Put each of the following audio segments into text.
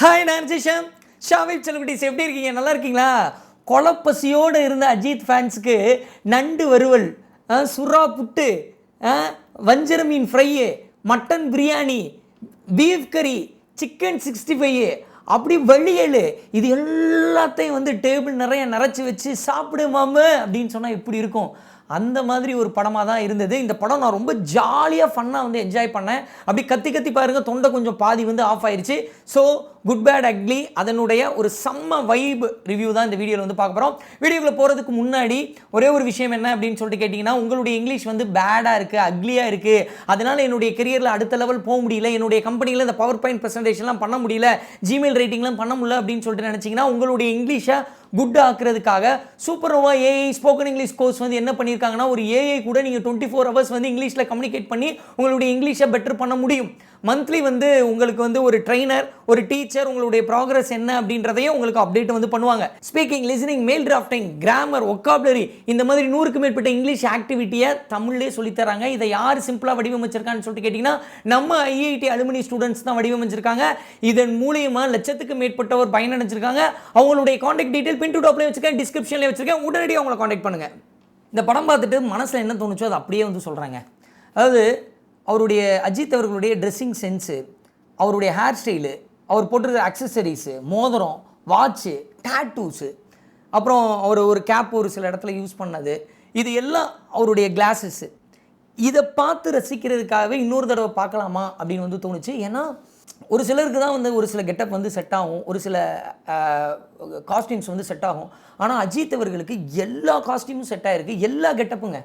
Hi நான் ஜிஷம் ஷாவிப் celebrities எப்படி இருக்கீங்க? நல்லா இருக்கீங்களா? கொலப்பசியோடு இருந்த அஜித் ஃபேன்ஸுக்கு நண்டு வறுவல் சுறா புட்டு வஞ்சர மீன் ஃப்ரையு மட்டன் பிரியாணி பீஃப் கறி சிக்கன் சிக்ஸ்டி ஃபைவ் அப்படி வழியல் இது எல்லாத்தையும் வந்து டேபிள் நிறைய நிறச்சி வச்சு சாப்பிடு மாமு அப்படின்னு சொன்னால் எப்படி இருக்கும்? அந்த மாதிரி ஒரு படமாக தான் இருந்தது. இந்த படம் நான் ரொம்ப ஜாலியாக ஃபன்னாக வந்து என்ஜாய் பண்ணேன். அப்படி கத்தி கத்தி பாருங்க தொண்டை கொஞ்சம் பாதி வந்து ஆஃப் ஆயிடுச்சு ஸோ குட் பேட் அக்லி அதனுடைய ஒரு செம்ம வைப் ரிவ்யூ தான் இந்த வீடியோவில் வந்து பார்க்க போகிறோம் வீடியோவில் போகிறதுக்கு முன்னாடி ஒரே ஒரு விஷயம் என்ன அப்படின்னு சொல்லிட்டு கேட்டிங்கன்னா உங்களுடைய இங்கிலீஷ் வந்து பேடாக இருக்குது அக்லியாக இருக்குது அதனால் என்னுடைய கெரியரில் அடுத்த லெவல் போக முடியல என்னுடைய கம்பெனியில் இந்த பவர் பாயிண்ட் ப்ரெசன்டேஷன்லாம் பண்ண முடியல ஜிமெயில் ரேட்டிங்லாம் பண்ண முடியல அப்படின்னு சொல்லிட்டு நினச்சிங்கன்னா உங்களுடைய இங்கிலீஷை குட் ஆக்குறதுக்காக சூப்பர் ஓவா ஏஐ ஸ்போக்கன் இங்கிலீஷ் கோர்ஸ் வந்து என்ன பண்ணியிருக்காங்கன்னா ஒரு ஏஐ கூட நீங்கள் டுவெண்ட்டி ஃபோர் ஹவர்ஸ் வந்து இங்கிலீஷில் கம்யூனிகேட் பண்ணி உங்களுடைய இங்கிலீஷை பெட்டர் பண்ண முடியும். மந்த்லி வந்து உங்களுக்கு வந்து ஒரு ட்ரைனர் ஒரு டீச்சர் உங்களுடைய ப்ராக்ரஸ் என்ன அப்படின்றதையும் உங்களுக்கு அப்டேட் வந்து பண்ணுவாங்க. Speaking listening mail drafting grammar vocabulary இந்த மாதிரி நூறுக்கு மேற்பட்ட இங்கிலீஷ் ஆக்டிவிட்டியை தமிழ்லேயே சொல்லித்தராங்க. இதை யார் சிம்பிளாக வடிவமைச்சிருக்கான்னு சொல்லிட்டு கேட்டிங்கன்னா நம்ம ஐஐடி அலுமினி ஸ்டூடெண்ட்ஸ் தான் வடிவமைச்சிருக்காங்க. இதன் மூலியமாக லட்சத்துக்கு மேற்பட்டவர் பயனடைஞ்சிருக்காங்க. அவங்களுடைய காண்டாக்ட் டீட்டெயில் பின் டு டாப்லேயே வச்சுருக்கேன் டிஸ்கிரிப்ஷன்லேயே வச்சுருக்கேன். உடனடியாக அவங்களை காண்டாக்ட் பண்ணுங்கள் இந்த படம் பார்த்துட்டு மனசில் என்ன தோணுச்சோ அதை அப்படியே வந்து சொல்கிறாங்க அதாவது அவருடைய அஜித் அவர்களுடைய ட்ரெஸ்ஸிங் சென்ஸு அவருடைய ஹேர் ஸ்டைலு அவர் போட்டிருக்கிற அக்சசரிஸு மோதிரம் வாட்ச்சு டேட்டூஸு அப்புறம் அவர் ஒரு கேப் ஒரு சில இடத்துல யூஸ் பண்ணது. இது எல்லாம் அவருடைய கிளாஸஸ்ஸு இதை பார்த்து ரசிக்கிறதுக்காகவே இன்னொரு தடவை பார்க்கலாமா அப்படின்னு வந்து தோணுச்சு. ஏன்னா ஒரு சிலருக்கு தான் வந்து ஒரு சில கெட்டப் வந்து செட் ஆகும். ஒரு சில காஸ்டியூம்ஸ் வந்து செட் ஆகும். ஆனால் அஜித் அவர்களுக்கு எல்லா காஸ்டியூமும் செட் ஆகிருக்கு எல்லா கெட்டப்புங்க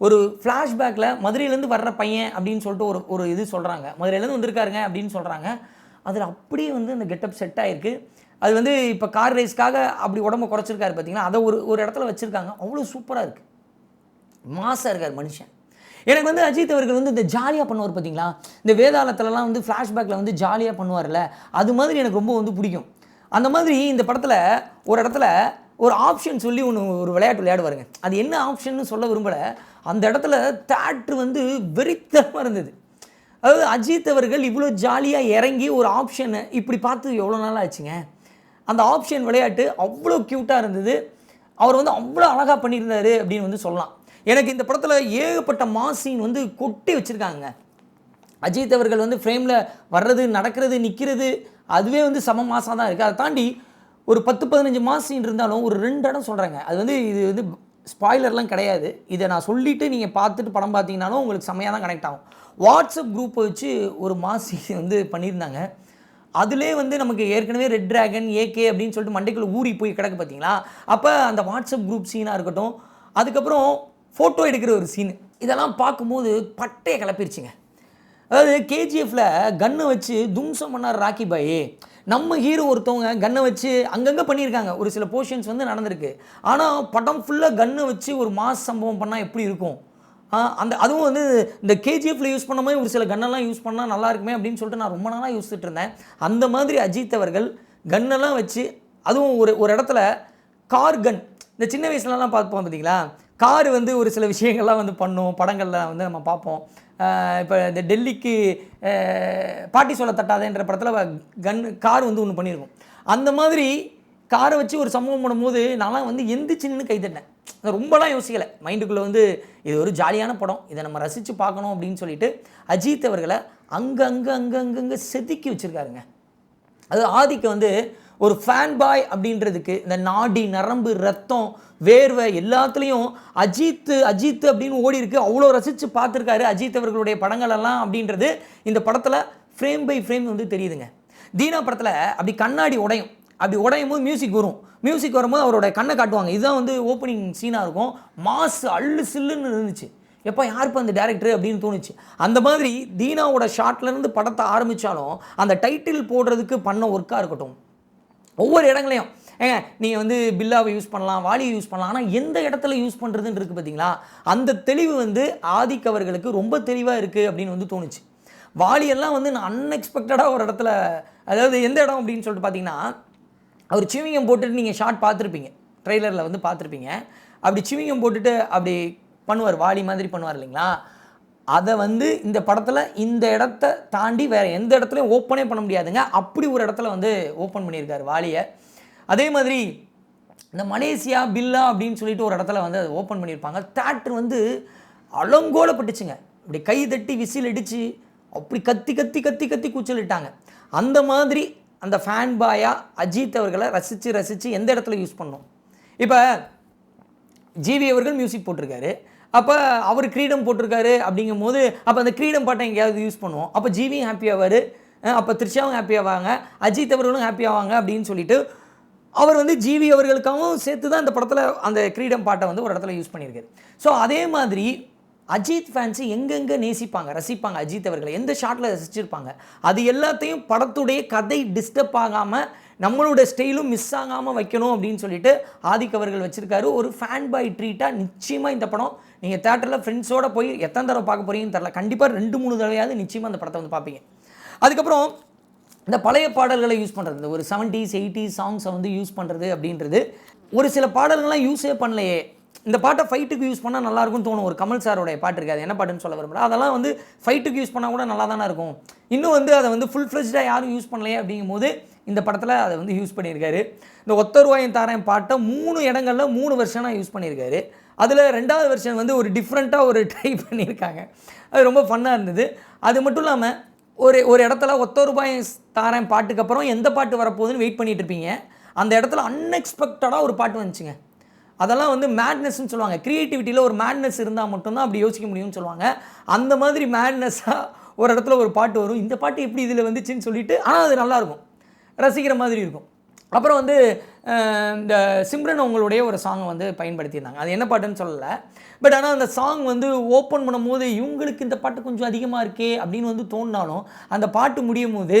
ஒரு ஃப்ளாஷ்பேக்கில் மதுரையிலேருந்து வர்ற பையன் அப்படின்னு சொல்லிட்டு ஒரு ஒரு இது சொல்கிறாங்க மதுரையிலேருந்து வந்திருக்காருங்க அப்படின்னு சொல்கிறாங்க அதில் அப்படியே வந்து அந்த கெட்டப் செட் ஆகிருக்கு அது வந்து இப்போ கார் ரேஸ்க்காக அப்படி உடம்ப குறைச்சிருக்காரு பார்த்தீங்கன்னா அதை ஒரு ஒரு இடத்துல வச்சுருக்காங்க. அவ்வளோ சூப்பராக இருக்குது மாசாக இருக்கார் மனுஷன். எனக்கு வந்து அஜித் அவர்கள் வந்து இந்த ஜாலியாக பண்ணுவார் பார்த்தீங்களா இந்த வேதாளத்துலலாம் வந்து ஃப்ளாஷ்பேக்கில் வந்து ஜாலியாக பண்ணுவார்ல அது மாதிரி எனக்கு ரொம்ப வந்து பிடிக்கும். அந்த மாதிரி இந்த படத்தில் ஒரு இடத்துல ஒரு ஆப்ஷன் சொல்லி ஒன்று ஒரு விளையாட்டு விளையாடுவாருங்க அது என்ன ஆப்ஷன்னு சொல்ல விரும்பலை. அந்த இடத்துல தேட்ரு வந்து வெறித்தனமாக இருந்தது. அதாவது அஜித் அவர்கள் இவ்வளோ ஜாலியாக இறங்கி ஒரு ஆப்ஷனை இப்படி பார்த்து எவ்வளோ நாள் ஆச்சுங்க? அந்த ஆப்ஷன் விளையாட்டு அவ்வளோ க்யூட்டாக இருந்தது. அவர் வந்து அவ்வளோ அழகாக பண்ணியிருந்தாரு அப்படின்னு வந்து சொல்லலாம். எனக்கு இந்த படத்தில் ஏகப்பட்ட மாசின் வந்து கொட்டி வச்சுருக்காங்க. அஜித் அவர்கள் வந்து ஃப்ரேமில் வர்றது நடக்கிறது நிற்கிறது அதுவே வந்து சம மாசாக தான் இருக்குது அதை தாண்டி ஒரு பத்து பதினஞ்சு மாதம் சீன் இருந்தாலும் ஒரு ரெண்டு இடம் சொல்கிறாங்க அது வந்து இது வந்து ஸ்பாய்லர்லாம் கிடையாது. இதை நான் சொல்லிவிட்டு நீங்கள் பார்த்துட்டு படம் பார்த்தீங்கனாலும் உங்களுக்கு செம்மையாக தான் கனெக்ட் ஆகும். வாட்ஸ்அப் குரூப்பை வச்சு ஒரு மாஸ் வந்து பண்ணியிருந்தாங்க. அதிலே வந்து நமக்கு ஏற்கனவே ரெட் ட்ராகன் ஏகே அப்படின்னு சொல்லிட்டு மண்டைக்குள்ளே ஊறி போய் கிடக்கு பார்த்தீங்களா? அப்போ அந்த வாட்ஸ்அப் குரூப் சீனாக இருக்கட்டும் அதுக்கப்புறம் ஃபோட்டோ எடுக்கிற ஒரு சீன் இதெல்லாம் பார்க்கும்போது பட்டையை கிளப்பிருச்சுங்க. அதாவது கேஜிஎஃப்பில் கன்னை வச்சு தும்சம் பண்ணார் ராக்கி பாயே நம்ம ஹீரோ ஒருத்தவங்க கன்னை வச்சு அங்கங்கே பண்ணியிருக்காங்க. ஒரு சில போர்ஷன்ஸ் வந்து நடந்திருக்கு. ஆனால் படம் ஃபுல்லாக கன்னை வச்சு ஒரு மாஸ் சம்பவம் பண்ணால் எப்படி இருக்கும்? அந்த அதுவும் வந்து இந்த கேஜிஎஃப்ல யூஸ் பண்ண மாதிரி ஒரு சில கன்னெல்லாம் யூஸ் பண்ணால் நல்லா இருக்குமே அப்படின்னு சொல்லிட்டு நான் ரொம்ப நாளாக யோசிச்சுட்டு இருந்தேன். அந்த மாதிரி அஜித் அவர்கள் கன்னெல்லாம் வச்சு அதுவும் ஒரு ஒரு இடத்துல கார் கன் இந்த சின்ன வயசுலலாம் பார்ப்போம் பார்த்தீங்களா கார் வந்து ஒரு சில விஷயங்கள்லாம் வந்து பண்ணும். படங்களில் வந்து நம்ம பார்ப்போம். இப்போ இந்த டெல்லிக்கு பாட்டி சொல்ல தட்டாதேன்ற படத்தில் கன் கார் வந்து ஒன்று பண்ணியிருக்கோம் அந்த மாதிரி காரை வச்சு ஒரு சம்பவம் பண்ணும்போது நான்லாம் வந்து எந்திரிச்சின்னு கைத்தட்டேன் ரொம்பலாம் யோசிக்கலை. மைண்டுக்குள்ளே வந்து இது ஒரு ஜாலியான படம். இதை நம்ம ரசித்து பார்க்கணும் அப்படின்னு சொல்லிட்டு அஜித் அவர்களை அங்கங்கே அங்கங்கங்கே செதுக்கி வச்சுருக்காருங்க. அது ஆதிக்கு வந்து ஒரு ஃபேன் பாய் அப்படின்றதுக்கு இந்த நாடி நரம்பு ரத்தம் வேர்வை எல்லாத்துலேயும் அஜித் அஜித் அப்படின்னு ஓடி இருக்கு. அவ்வளோ ரசித்து பார்த்துருக்காரு அஜித் அவர்களுடைய படங்களெல்லாம் அப்படின்றது இந்த படத்தில் ஃப்ரேம் பை ஃப்ரேம் வந்து தெரியுதுங்க. தீனா படத்தில் அப்படி கண்ணாடி உடையும். அப்படி உடையும் போது மியூசிக் வரும். மியூசிக் வரும்போது அவரோட கண்ணை காட்டுவாங்க. இதுதான் வந்து ஓப்பனிங் சீனாக இருக்கும். மாஸ் அள்ளு சில்லுன்னு இருந்துச்சு. எப்போ யாருப்பா அந்த டேரக்டர் அப்படின்னு தோணுச்சு. அந்த மாதிரி தீனாவோட ஷார்ட்லேருந்து படத்தை ஆரம்பித்தாலும் அந்த டைட்டில் போடுறதுக்கு பண்ண ஒர்க்காக இருக்கட்டும். ஒவ்வொரு இடங்களையும். ஏங்க நீங்கள் வந்து பில்லாவை யூஸ் பண்ணலாம் வாலியை யூஸ் பண்ணலாம் ஆனால் எந்த இடத்துல யூஸ் பண்ணுறதுன்னு இருக்குது பார்த்தீங்களா அந்த தெளிவு வந்து ஆதிக்கவர்களுக்கு ரொம்ப தெளிவாக இருக்குது அப்படின்னு வந்து தோணுச்சு. வாலியெல்லாம் வந்து நான் அன்எக்ஸ்பெக்டடாக ஒரு இடத்துல அதாவது எந்த இடம் அப்படின்னு சொல்லிட்டு பார்த்தீங்கன்னா அவர் சிவிங்கம் போட்டுட்டு நீங்கள் ஷார்ட் பார்த்துருப்பீங்க. ட்ரெய்லரில் வந்து பார்த்துருப்பீங்க. அப்படி சிவிங்கம் போட்டுட்டு அப்படி பண்ணுவார். வாலி மாதிரி பண்ணுவார் இல்லைங்களா? அதை வந்து இந்த படத்தில் இந்த இடத்த தாண்டி வேறு எந்த இடத்துலையும் ஓப்பனே பண்ண முடியாதுங்க. அப்படி ஒரு இடத்துல வந்து ஓப்பன் பண்ணியிருக்காரு வாலியை. அதே மாதிரி இந்த மலேசியா பில்லா அப்படின்னு சொல்லிட்டு ஒரு இடத்துல வந்து அதை ஓப்பன் பண்ணியிருப்பாங்க. தேட்ரு வந்து அலங்கோலப்பட்டுச்சுங்க. இப்படி கை தட்டி விசில் அடித்து அப்படி கத்தி கத்தி கத்தி கத்தி கூச்சலிட்டாங்க அந்த மாதிரி அந்த ஃபேன் பாயா அஜித் அவர்களை ரசித்து ரசித்து எந்த இடத்துல யூஸ் பண்ணோம்? இப்போ ஜிவி அவர்கள் மியூசிக் போட்டிருக்காரு. அப்போ அவர் கிரீடம் போட்டிருக்காரு அப்படிங்கும் போது அப்போ அந்த கிரீடம் பாட்டை எங்கேயாவது யூஸ் பண்ணுவோம். அப்போ ஜீவியும் ஹாப்பி ஆவார். அப்போ த்ரிஷாவும் ஹாப்பி ஆவாங்க. அஜித் அவர்களும் ஹாப்பி ஆவாங்க அப்படின்னு சொல்லிட்டு அவர் வந்து ஜிவி அவர்களுக்காகவும் சேர்த்து தான் அந்த படத்தில் அந்த கிரீடம் பாட்டை வந்து ஒரு இடத்துல யூஸ் பண்ணியிருக்காரு. ஸோ அதே மாதிரி அஜித் ஃபேன்ஸு எங்கெங்கே நேசிப்பாங்க ரசிப்பாங்க அஜித் அவர்களை எந்த ஷாட்டில் ரசிச்சிருப்பாங்க அது எல்லாத்தையும் படத்துடைய கதை டிஸ்டர்ப் ஆகாமல் நம்மளோட ஸ்டைலும் மிஸ் ஆகாமல் வைக்கணும் அப்படின்னு சொல்லிட்டு ஆதிக் அவர்கள் வச்சுருக்காரு. ஒரு ஃபேன் பாய் ட்ரீட்டாக நிச்சயமாக இந்த படம் நீங்கள் தேட்டரில் ஃப்ரெண்ட்ஸோடு போய் எத்தனை தடவை பார்க்க போகிறீங்கன்னு தெரில கண்டிப்பாக ரெண்டு மூணு தடவையாவது நிச்சயமாக அந்த படத்தை வந்து பார்ப்பீங்க. அதுக்கப்புறம் இந்த பழைய பாடல்களை யூஸ் பண்ணுறது இந்த ஒரு செவன்ட்டீஸ் எயிட்டிஸ் சாங்ஸை வந்து யூஸ் பண்ணுறது அப்படின்றது. ஒரு சில பாடல்கள்லாம் யூஸே பண்ணலையே. இந்த பாட்டை ஃபைட்டுக்கு யூஸ் பண்ணால் நல்லா இருக்கும்னு தோணும். ஒரு கமல் சாரோடைய பாட்டு இருக்காது என்ன பாட்டுன்னு சொல்ல விரும்பல அதெல்லாம் வந்து ஃபைட்டுக்கு யூஸ் பண்ணால் கூட நல்லா தானே இருக்கும். இன்னும் வந்து அதை வந்து ஃபுல் ஃப்ளெஜ்டாக யாரும் யூஸ் பண்ணலையே அப்படிங்கும் போது இந்த படத்தில் அதை வந்து யூஸ் பண்ணியிருக்காரு. இந்த ஒத்த ரூபாயின் தாரன் பாட்டை மூணு இடங்களில் மூணு வருஷனாக யூஸ் பண்ணியிருக்காரு. அதில் ரெண்டாவது வெர்ஷன் வந்து ஒரு டிஃப்ரெண்ட்டாக ஒரு ட்ரை பண்ணியிருக்காங்க. அது ரொம்ப ஃபன்னாக இருந்தது. அது மட்டும் இல்லாமல் ஒரு ஒரு இடத்துல ஒத்த ரூபாய் தாரேன் பாட்டுக்கு அப்புறம் எந்த பாட்டு வரப்போகுதுன்னு வெயிட் பண்ணிகிட்டு இருப்பீங்க. அந்த இடத்துல அன்எக்ஸ்பெக்டடாக ஒரு பாட்டு வந்துச்சுங்க. அதெல்லாம் வந்து மேட்னஸ்ன்னு சொல்லுவாங்க. க்ரியேட்டிவிட்டியில் ஒரு மேட்னஸ் இருந்தால் மட்டும்தான் அப்படி யோசிக்க முடியும்னு சொல்லுவாங்க. அந்த மாதிரி மேட்னஸாக ஒரு இடத்துல ஒரு பாட்டு வரும். இந்த பாட்டு எப்படி இதில் வந்துச்சுன்னு சொல்லிட்டு ஆனால் அது நல்லாயிருக்கும். ரசிக்கிற மாதிரி இருக்கும். அப்புறம் வந்து இந்த சிம்ரன் அவங்களுடைய ஒரு சாங்கை வந்து பயன்படுத்தியிருந்தாங்க. அது என்ன பாட்டுன்னு சொல்லலை. பட் ஆனால் அந்த சாங் வந்து ஓப்பன் பண்ணும்போது இவங்களுக்கு இந்த பாட்டு கொஞ்சம் அதிகமாக இருக்கே அப்படின்னு வந்து தோணினாலும் அந்த பாட்டு முடியும் போது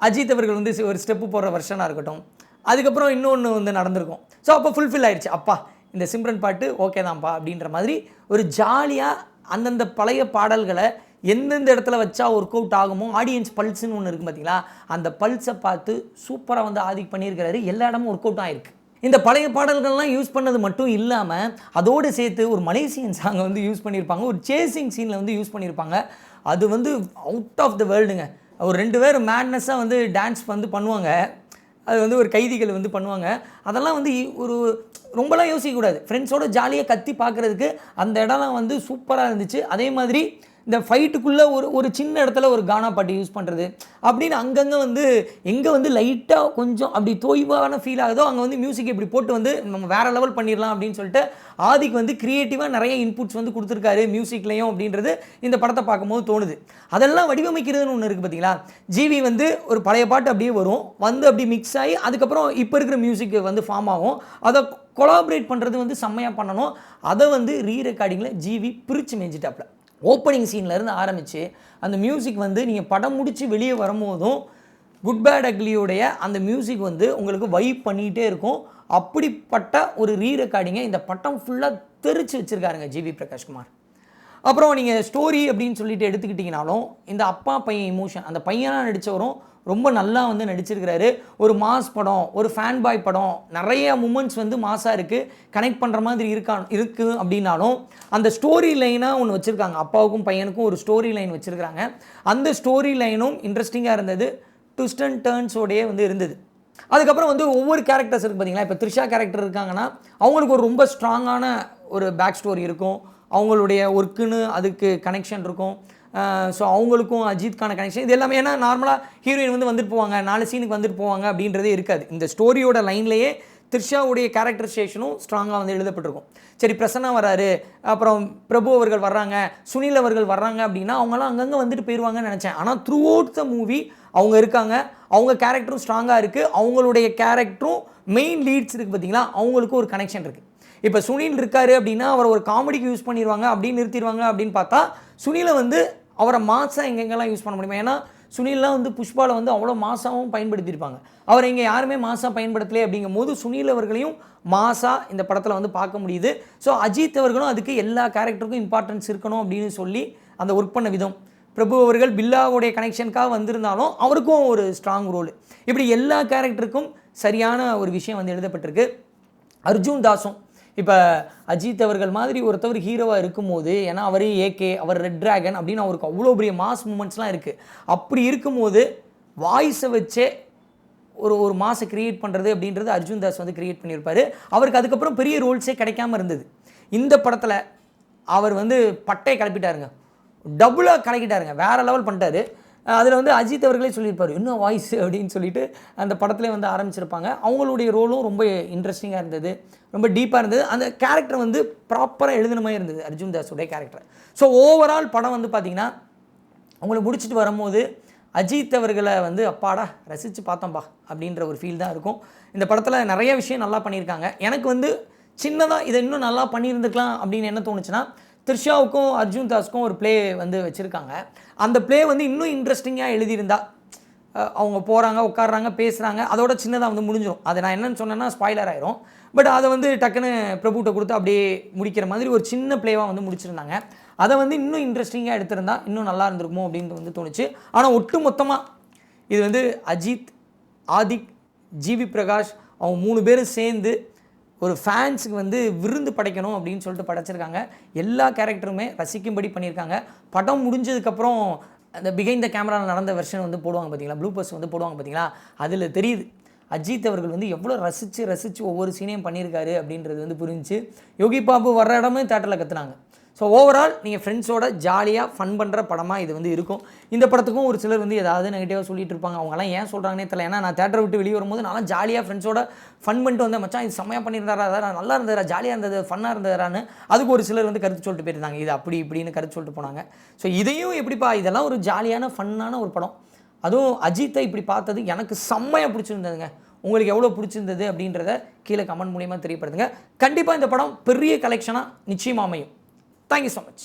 அஜித் அவர்கள் வந்து ஒரு ஸ்டெப்பு போடுற வருஷனாக இருக்கட்டும். அதுக்கப்புறம் இன்னொன்று வந்து நடந்திருக்கும். ஸோ அப்போ ஃபுல்ஃபில் ஆயிடுச்சு. அப்பா இந்த சிம்ரன் பாட்டு ஓகே தான்ப்பா அப்படின்ற மாதிரி ஒரு ஜாலியாக அந்தந்த பழைய பாடல்களை எந்தெந்த இடத்துல வச்சா ஒர்க் அவுட் ஆகுமோ ஆடியன்ஸ் பல்ஸ்ன்னு ஒன்று இருக்குது பார்த்தீங்களா அந்த பல்ஸை பார்த்து சூப்பராக வந்து ஆதிக் பண்ணியிருக்கிறாரு. எல்லா இடமும் ஒர்க் அவுட் ஆகிருக்கு இந்த பழைய பாடல்கள்லாம் யூஸ் பண்ணது மட்டும் இல்லாமல் அதோடு சேர்த்து ஒரு மலேசியன் சாங்கை வந்து யூஸ் பண்ணியிருப்பாங்க. ஒரு சேசிங் சீனில் வந்து யூஸ் பண்ணியிருப்பாங்க. அது வந்து அவுட் ஆஃப் த வேர்ல்டுங்க ஒரு ரெண்டு பேர் மேட்னஸாக வந்து டான்ஸ் வந்து பண்ணுவாங்க. அது வந்து ஒரு கைதிகள் வந்து பண்ணுவாங்க. அதெல்லாம் வந்து ஒரு ரொம்பலாம் யோசிக்கக்கூடாது. ஃப்ரெண்ட்ஸோட ஜாலியாக கத்தி பார்க்குறதுக்கு அந்த இடம்லாம் வந்து சூப்பராக இருந்துச்சு. அதே மாதிரி இந்த ஃபைட்டுக்குள்ளே ஒரு ஒரு சின்ன இடத்துல ஒரு கானா பாட்டு யூஸ் பண்ணுறது அப்படின்னு அங்கங்கே வந்து எங்கே வந்து லைட்டாக கொஞ்சம் அப்படி தொய்வான ஃபீல் ஆகுதோ அங்கே வந்து மியூசிக் இப்படி போட்டு வந்து நம்ம வேறு லெவல் பண்ணிடலாம் அப்படின்னு சொல்லிட்டு ஆதிக்கு வந்து க்ரியேட்டிவாக நிறைய இன்புட்ஸ் வந்து கொடுத்துருக்காரு மியூசிக்லேயும் அப்படின்றது இந்த படத்தை பார்க்கும்போது தோணுது. அதெல்லாம் வடிவமைக்கிறதுன்னு ஒன்று இருக்குது பார்த்தீங்களா ஜிவி வந்து ஒரு பழைய பாட்டு அப்படியே வரும். வந்து அப்படி மிக்ஸ் ஆகி அதுக்கப்புறம் இப்போ இருக்கிற மியூசிக் வந்து ஃபார்ம் ஆகும். அதை கொலாபரேட் பண்ணுறது வந்து செம்மையாக பண்ணணும். அதை வந்து ரீ ரெக்கார்டிங்கில் ஜிவி பிரித்து மேய்ஞ்சிட்டாப்ல. ஓப்பனிங் சீன்லேருந்து ஆரம்பித்து அந்த மியூசிக் வந்து நீங்கள் படம் முடித்து வெளியே வரும்போதும் குட் பேட் அக்லியோடைய அந்த மியூசிக் வந்து உங்களுக்கு வைப் பண்ணிகிட்டே இருக்கும். அப்படிப்பட்ட ஒரு ரீ ரெக்கார்டிங்கை இந்த பட்டம் ஃபுல்லாக தெரிச்சு வச்சுருக்காருங்க ஜிவி பிரகாஷ்குமார். அப்புறம் நீங்கள் ஸ்டோரி அப்படின்னு சொல்லிட்டு எடுத்துக்கிட்டிங்கனாலும் இந்த அப்பா பையன் இமோஷன் அந்த பையனாக நடித்தவரும் ரொம்ப நல்லா வந்து நடிச்சிருக்கிறாரு. ஒரு மாஸ் படம் ஒரு ஃபேன் பாய் படம் நிறைய மூமெண்ட்ஸ் வந்து மாஸாக இருக்குது கனெக்ட் பண்ணுற மாதிரி இருக்கா இருக்குது அப்படின்னாலும் அந்த ஸ்டோரி லைனாக ஒன்று வச்சுருக்காங்க. அப்பாவுக்கும் பையனுக்கும் ஒரு ஸ்டோரி லைன் வச்சுருக்காங்க அந்த ஸ்டோரி லைனும் இன்ட்ரெஸ்டிங்காக இருந்தது. ட்விஸ்ட் அண்ட் டேர்ன்ஸோடையே வந்து இருந்தது. அதுக்கப்புறம் வந்து ஒவ்வொரு கேரக்டர்ஸ் இருக்குது பார்த்தீங்களா இப்போ த்ரிஷா கேரக்டர் இருக்காங்கன்னா அவங்களுக்கு ஒரு ரொம்ப ஸ்ட்ராங்கான ஒரு பேக் ஸ்டோரி இருக்கும். அவங்களுடைய ஒர்க்குன்னு அதுக்கு கனெக்ஷன் இருக்கும். ஸோ அவங்களுக்கும் அஜித்கான கனெக்ஷன் இது எல்லாமே ஏன்னா நார்மலாக ஹீரோயின் வந்து வந்துட்டு போவாங்க. நாலு சீனுக்கு வந்துட்டு போவாங்க அப்படின்றதே இருக்காது. இந்த ஸ்டோரியோட லைன்லேயே த்ரிஷாவுடைய கேரக்டரைசேஷனும் ஸ்ட்ராங்காக வந்து எழுதப்பட்டிருக்கும். சரி பிரசன்னா வராரு. அப்புறம் பிரபு அவர்கள் வர்றாங்க. சுனில் அவர்கள் வர்றாங்க அப்படின்னா அவங்களாம் அங்கங்கே வந்துட்டு போயிடுவாங்கன்னு நினச்சேன். ஆனால் த்ரூ அவுட் த மூவி அவங்க இருக்காங்க. அவங்க கேரக்டரும் ஸ்ட்ராங்காக இருக்குது அவங்களுடைய கேரக்டரும் மெயின் லீட்ஸ் இருக்குது பார்த்தீங்களா அவங்களுக்கும் ஒரு கனெக்ஷன் இருக்குது இப்போ சுனில் இருக்காரு அப்படின்னா அவரை ஒரு காமெடிக்கு யூஸ் பண்ணிடுவாங்க அப்படின்னு நிறுத்திடுவாங்க அப்படின்னு பார்த்தா சுனிலை வந்து அவரை மாசாக எங்கெங்கெல்லாம் யூஸ் பண்ண முடியுமா? ஏன்னா சுனில்லாம் வந்து புஷ்பாவில் வந்து அவ்வளோ மாசாவும் பயன்படுத்தியிருப்பாங்க. அவர் இங்கே யாருமே மாசாக பயன்படுத்தலை அப்படிங்கும் போது சுனில் அவர்களையும் மாசாக இந்த படத்தில் வந்து பார்க்க முடியுது. ஸோ அஜித் அவர்களும் அதுக்கு எல்லா கேரக்டருக்கும் இம்பார்ட்டன்ஸ் இருக்கணும் அப்படின்னு சொல்லி அந்த ஒர்க் பண்ண விதம். பிரபு அவர்கள் பில்லாவுடைய கனெக்ஷனுக்காக வந்திருந்தாலும் அவருக்கும் ஒரு ஸ்ட்ராங் ரோல் இப்படி எல்லா கேரக்டருக்கும் சரியான ஒரு விஷயம் வந்து எழுதப்பட்டிருக்கு. அர்ஜுன் தாஸும் இப்போ அஜித் அவர்கள் மாதிரி ஒருத்தவர் ஹீரோவாக இருக்கும்போது ஏன்னா அவர் ஏகே அவர் ரெட் டிராகன் அப்படின்னு அவருக்கு அவ்வளோ பெரிய மாஸ் மூமெண்ட்ஸ்லாம் இருக்குது அப்படி இருக்கும்போது வாய்ஸை வச்சே ஒரு ஒரு மாசை கிரியேட் பண்ணுறது அப்படின்றது அர்ஜுன் தாஸ் வந்து கிரியேட் பண்ணியிருப்பாரு. அவருக்கு அதுக்கப்புறம் பெரிய ரோல்ஸே கிடைக்காம இருந்தது. இந்த படத்தில் அவர் வந்து பட்டையை கிளப்பிட்டாருங்க டபுளாக கலக்கிட்டாருங்க. வேறு லெவல் பண்ணிட்டாரு. அதில் வந்து அஜித் அவர்களே சொல்லியிருப்பார் இன்னும் வாய்ஸ் அப்படின்னு சொல்லிட்டு அந்த படத்துலேயே வந்து ஆரம்பிச்சிருப்பாங்க. அவங்களுடைய ரோலும் ரொம்ப இன்ட்ரெஸ்டிங்காக இருந்தது ரொம்ப டீப்பாக இருந்தது. அந்த கேரக்டர் வந்து ப்ராப்பராக எழுதின மாதிரி இருந்தது அர்ஜுன் தாஸுடைய கேரக்டர் ஸோ ஓவரால் படம் வந்து பார்த்திங்கன்னா அவங்கள முடிச்சுட்டு வரும்போது அஜித் அவர்களை வந்து அப்பாடா ரசித்து பார்த்தோம்பா அப்படின்ற ஒரு ஃபீல் தான் இருக்கும். இந்த படத்தில் நிறைய விஷயம் நல்லா பண்ணியிருக்காங்க. எனக்கு வந்து சின்னதாக இதை இன்னும் நல்லா பண்ணியிருந்துக்கலாம் அப்படின்னு என்ன தோணுச்சுன்னா த்ரிஷாவுக்கும் அர்ஜுன் தாஸ்க்கும் ஒரு ப்ளே வந்து வச்சுருக்காங்க. அந்த ப்ளே வந்து இன்னும் இன்ட்ரெஸ்டிங்காக எழுதியிருந்தா அவங்க போகிறாங்க உட்காடுறாங்க பேசுகிறாங்க அதோட சின்னதாக வந்து முடிஞ்சிடும் அதை நான் என்னென்னு சொன்னேன்னா ஸ்பாய்லர் ஆயிரும். பட் அதை வந்து டக்குன்னு பிரபுட்ட கொடுத்து அப்படியே முடிக்கிற மாதிரி ஒரு சின்ன ப்ளேவாக வந்து முடிச்சிருந்தாங்க. அதை வந்து இன்னும் இன்ட்ரெஸ்டிங்காக எடுத்திருந்தா இன்னும் நல்லா இருந்திருக்குமோ அப்படின்னு வந்து தோணுச்சு. ஆனால் ஒட்டு மொத்தமாக இது வந்து அஜித் ஆதிக் ஜிவி பிரகாஷ் அவங்க மூணு பேரும் சேர்ந்து ஒரு ஃபேன்ஸுக்கு வந்து விருந்து படைக்கணும் அப்படின்னு சொல்லிட்டு படைச்சிருக்காங்க. எல்லா கேரக்டருமே ரசிக்கும்படி பண்ணியிருக்காங்க. படம் முடிஞ்சதுக்கப்புறம் அந்த பிகைண்ட் த கேமராவில் நடந்த வெர்ஷன் வந்து போடுவாங்க பார்த்தீங்களா ப்ளூபர்ஸ் வந்து போடுவாங்க பார்த்தீங்களா அதில் தெரியுது. அஜித் அவர்கள் வந்து எவ்வளோ ரசித்து ரசித்து ஒவ்வொரு சீனையும் பண்ணியிருக்காரு அப்படின்றது வந்து புரிஞ்சுச்சு. யோகி பாபு வர்ற இடமே தேட்டரில் கத்துனாங்க. ஸோ ஓவரால் நீங்கள் ஃப்ரெண்ட்ஸோட ஜாலியாக ஃபன் பண்ணுற படமாக இது வந்து இருக்கும். இந்த படத்துக்கும் ஒரு சிலர் வந்து ஏதாவது நெகட்டிவாக சொல்லிட்டு இருப்பாங்க. அவங்கலாம் ஏன் சொல்கிறாங்கன்னே தெரியல. ஏன்னா நான் தேட்டரை விட்டு வெளியே வரும்போது நல்லா ஜாலியாக ஃப்ரெண்ட்ஸோட ஃபன் பண்ணிட்டு வந்தேன். மச்சான் இது செம்மையாக பண்ணியிருந்தாரா? அதான் நல்லா இருந்ததா ஜாலியாக இருந்தது ஃபன்னாக இருந்ததான்னு அதுக்கு ஒரு சிலர் வந்து கருத்து சொல்லிட்டு போயிருந்தாங்க. இது அப்படி இப்படின்னு கருத்து சொல்லிட்டு போனாங்க. ஸோ இதையும் எப்படிப்பா இதெல்லாம் ஒரு ஜாலியான ஃபன்னான ஒரு படம். அதுவும் அஜித்தை இப்படி பார்த்தது எனக்கு செம்மையாக பிடிச்சிருந்ததுங்க. உங்களுக்கு எவ்வளோ பிடிச்சிருந்தது அப்படின்றத கீழே கமெண்ட் மூலியமாக தெரியப்படுதுங்க கண்டிப்பாக இந்த படம் பெரிய கலெக்ஷனாக நிச்சயமாக அமையும். Thank you so much